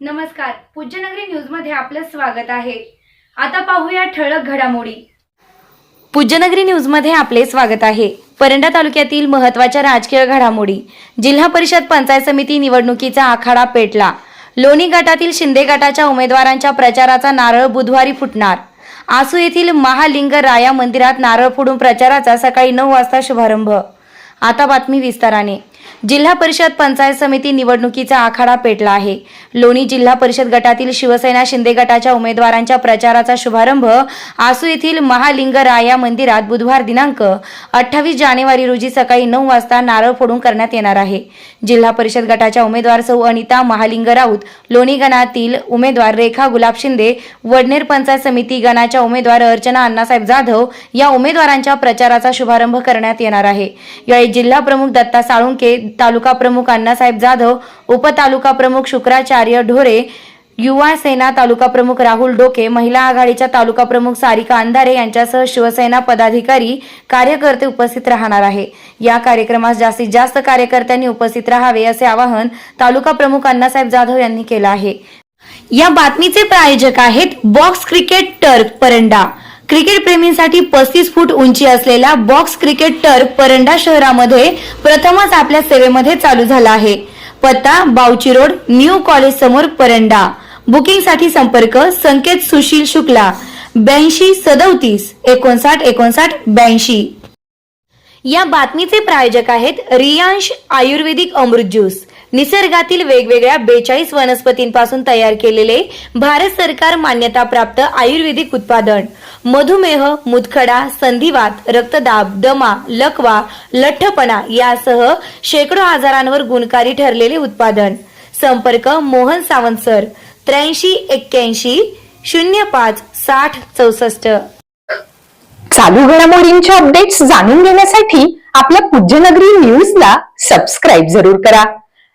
नमस्कार. पूज्यनगरी न्यूजमध्ये आपलं स्वागत आहे. आता पाहूया ठळक घडामोडी. पूज्यनगरी न्यूजमध्ये आपले स्वागत आहे. परंडा तालुक्यातील महत्त्वाच्या राजकीय घडामोडी. जिल्हा परिषद पंचायत समिती निवडणुकीचा आखाडा पेटला. लोणी गटातील शिंदे गटाच्या उमेदवारांच्या प्रचाराचा नारळ बुधवारी फुटणार. आसू येथील महालिंग राया मंदिरात नारळ फोडून प्रचाराचा सकाळी नऊ वाजता शुभारंभ. आता बातमी विस्ताराने. जिल्हा परिषद पंचायत समिती निवडणुकीचा आखाडा पेटला आहे. लोणी जिल्हा परिषद गटातील शिवसेना शिंदे गटाच्या उमेदवारांच्या प्रचाराचा शुभारंभ आसू येथील महालिंग राया मंदिरात बुधवार दिनांक अठ्ठावीस जानेवारी रोजी सकाळी नऊ वाजता नारळ फोडून करण्यात येणार आहे. जिल्हा परिषद गटाच्या उमेदवार सौ अनिता महालिंग राऊत लोणी गणातील उमेदवार रेखा गुलाब शिंदे वडनेर पंचायत समिती गणाच्या उमेदवार अर्चना अण्णासाहेब जाधव या उमेदवारांच्या प्रचाराचा शुभारंभ करण्यात येणार आहे. यावेळी जिल्हा प्रमुख दत्ता साळुंके तालुका प्रमुख अण्णासाहेब जाधव उपतालुका प्रमुख शुक्राचार्य ढोरे युवा सेना तालुका प्रमुख राहुल डोके महिला आघाडीच्या तालुका प्रमुख सारिका अंधारे यांच्यासह शिवसेना पदाधिकारी कार्यकर्ते उपस्थित राहणार आहे. या कार्यक्रमास जास्तीत जास्त कार्यकर्त्यांनी उपस्थित राहावे असे आवाहन तालुका प्रमुख अण्णासाहेब जाधव यांनी केलं आहे. या बातमीचे प्रायोजक आहेत box cricket turf Paranda. Cricket प्रेमींसाठी पस्तीस फूट उंची असलेला बॉक्स क्रिकेट टर्क परंडा शहरामध्ये प्रथमच आपल्या सेवेमध्ये चालू झाला आहे. पत्ता बावची रोड न्यू कॉलेज समोर परंडा. बुकिंगसाठी संपर्क संकेत सुशील शुक्ला. ब्याऐंशी सदोतीस एकोणसाठ एकोणसाठ ब्याऐंशी. या बातमीचे प्रायोजक आहेत रियांश आयुर्वेदिक अमृत ज्यूस. निसर्गातील वेगवेगळ्या बेचाळीस वनस्पतींपासून तयार केलेले भारत सरकार मान्यताप्राप्त आयुर्वेदिक उत्पादन. मधुमेह मुतखडा संधिवात रक्तदाब दमा लकवा लठ्ठपणा यासह शेकडो आजारांवर गुणकारी ठरलेले उत्पादन. संपर्क मोहन सावंत सर त्र्याऐंशी एक्क्याऐंशी शून्य पाच साठ चौसष्ट. चालू घडामोडींचे अपडेट्स जाणून घेण्यासाठी आपल्या पूज्यनगरी न्यूजला सबस्क्राईब जरूर करा.